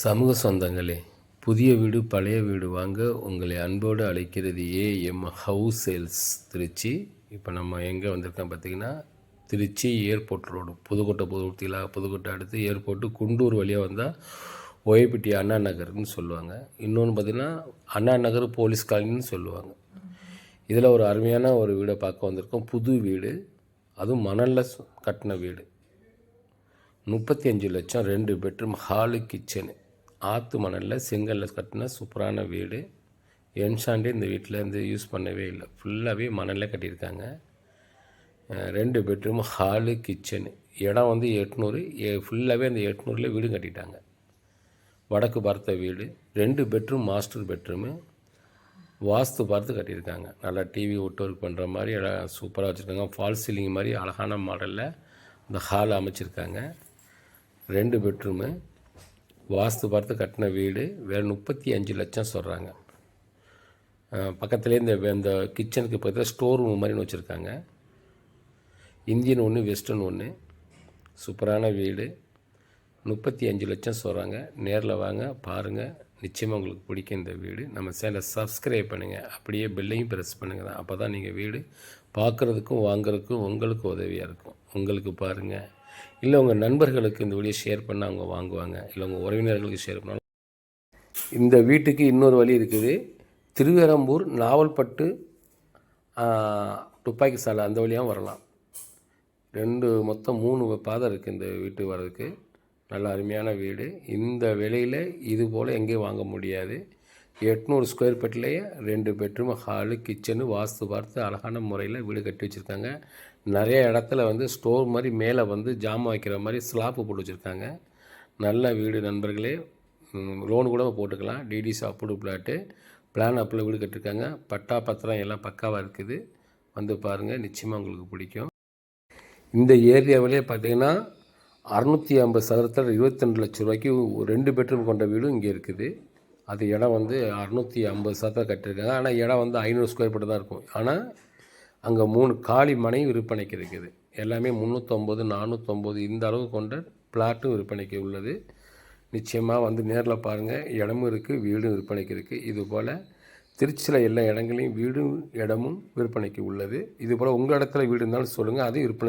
சமூக சொந்தங்களே புதிய வீடு பழைய வீடு வாங்க உங்களை அன்போடு அழைக்கிறது ஏஎம் ஹவுஸ் சேல்ஸ் திருச்சி. இப்போ நம்ம எங்கே வந்திருக்கோம் பார்த்தீங்கன்னா திருச்சி ஏர்போர்ட் ரோடு. புதுக்கோட்டை புதுக்கோட்டையில் புதுக்கோட்டை அடுத்து ஏர்போர்ட்டு குண்டூர் வழியாக வந்தால் ஓய்பிட்டி அண்ணா நகர்னு சொல்லுவாங்க. இன்னொன்று பார்த்திங்கன்னா அண்ணா நகர் போலீஸ் காலனின்னு சொல்லுவாங்க. இதில் ஒரு அருமையான ஒரு வீடை பார்க்க வந்திருக்கோம். புது வீடு. அதுவும் மணலில் கட்டின வீடு. முப்பத்தி அஞ்சு லட்சம் ரெண்டு பெட்ரூம் ஹாலு கிச்சனு. ஆற்று மணலில் செங்கல்ல கட்டின சூப்பரான வீடு. என்ஷாண்டே இந்த வீட்டில் இருந்து யூஸ் பண்ணவே இல்லை. ஃபுல்லாகவே மணலில் கட்டியிருக்காங்க. ரெண்டு பெட்ரூம் ஹாலு கிச்சனு இடம் வந்து எட்நூறு. ஃபுல்லாகவே அந்த எட்நூறில் வீடு கட்டிட்டாங்க. வடக்கு பார்த்த வீடு. ரெண்டு பெட்ரூம் மாஸ்டர் பெட்ரூமு வாஸ்து பார்த்து கட்டியிருக்காங்க. நல்லா டிவி ஒர்க் பண்ணுற மாதிரி எல்லாம் சூப்பராக வச்சுருக்காங்க. ஃபால் சீலிங் மாதிரி அழகான மாடலில் இந்த ஹால் அமைச்சிருக்காங்க. ரெண்டு பெட்ரூமு வாஸ்து பார்த்து கட்டின வீடு வேறு முப்பத்தி அஞ்சு லட்சம் சொல்கிறாங்க பக்கத்துலேயே இந்த இந்த கிச்சனுக்கு பக்கத்தில் ஸ்டோர் ரூம் மாதிரி வச்சுருக்காங்க. இந்தியன் ஒன்று வெஸ்டர்ன் ஒன்று சூப்பரான வீடு. முப்பத்தி அஞ்சு லட்சம் சொல்கிறாங்க நேரில் வாங்க பாருங்கள் நிச்சயமாக உங்களுக்கு பிடிக்கும் இந்த வீடு. நம்ம சேனலை சப்ஸ்கிரைப் பண்ணுங்கள் அப்படியே பெல்லையும் ப்ரெஸ் பண்ணுங்கள் தான் அப்போ தான் நீங்கள் வீடு பார்க்குறதுக்கும் வாங்குறதுக்கும் உங்களுக்கு உதவியாக இருக்கும். உங்களுக்கு பாருங்கள் இல்லை உங்கள் நண்பர்களுக்கு இந்த வீடியோ ஷேர் பண்ணால் அவங்க வாங்குவாங்க. இல்லை உங்கள் உறவினர்களுக்கு ஷேர் பண்ணாலும் இந்த வீட்டுக்கு இன்னொரு வழி இருக்குது. திருவேரம்பூர் நாவல்பட்டு துப்பாக்கி சாலை அந்த வழியாகவும் வரலாம். ரெண்டு மொத்தம் மூணு பாதை இருக்குது இந்த வீட்டு வர்றதுக்கு. நல்ல அருமையான வீடு. இந்த விலையில் இது போல் எங்கேயும் வாங்க முடியாது. எட்நூறு ஸ்கொயர் ஃபீட்லேயே ரெண்டு பெட்ரூம் ஹாலு கிச்சனு வாஸ்து பார்த்து அழகான முறையில் வீடு கட்டி வச்சுருக்காங்க. நிறைய இடத்துல வந்து ஸ்டோர் மாதிரி மேலே வந்து ஜாமான் வைக்கிற மாதிரி ஸ்லாப்பு போட்டு வச்சுருக்காங்க. நல்ல வீடு நண்பர்களே. லோன் கூட போட்டுக்கலாம். டிடிசி அப்ரூவ் பிளாட்டு பிளான் அப்பில் வீடு கட்டிருக்காங்க. பட்டா பத்திரம் எல்லாம் பக்காவாக இருக்குது. வந்து பாருங்கள் நிச்சயமாக உங்களுக்கு பிடிக்கும். இந்த ஏரியாவிலே பார்த்தீங்கன்னா அறுநூற்றி ஐம்பது சதுரத்தில் இருபத்தெண்டு லட்ச ரூபாய்க்கு ரெண்டு பெட்ரூம் கொண்ட வீடும் இங்கே இருக்குது. அது இடம் வந்து அறுநூற்றி ஐம்பது சதுரத்தில் கட்டியிருக்காங்க. ஆனால் இடம் வந்து ஐநூறு ஸ்கொயர் ஃபீட் தான் இருக்கும். ஆனால் அங்கே மூணு காலி மனையும் விற்பனைக்கு இருக்குது. எல்லாமே முந்நூற்றொம்பது நானூற்றொம்பது இந்த அளவு கொண்ட பிளாட்டும் விற்பனைக்கு உள்ளது. நிச்சயமாக வந்து நேரில் பாருங்கள் இடமும் இருக்குது வீடும் விற்பனைக்கு இருக்குது இதுபோல் திருச்சியில் எல்லா இடங்களையும் வீடும் இடமும் விற்பனைக்கு உள்ளது. இது போல் உங்கள் இடத்துல வீடு இருந்தாலும் சொல்லுங்கள் அதையும் விற்பனை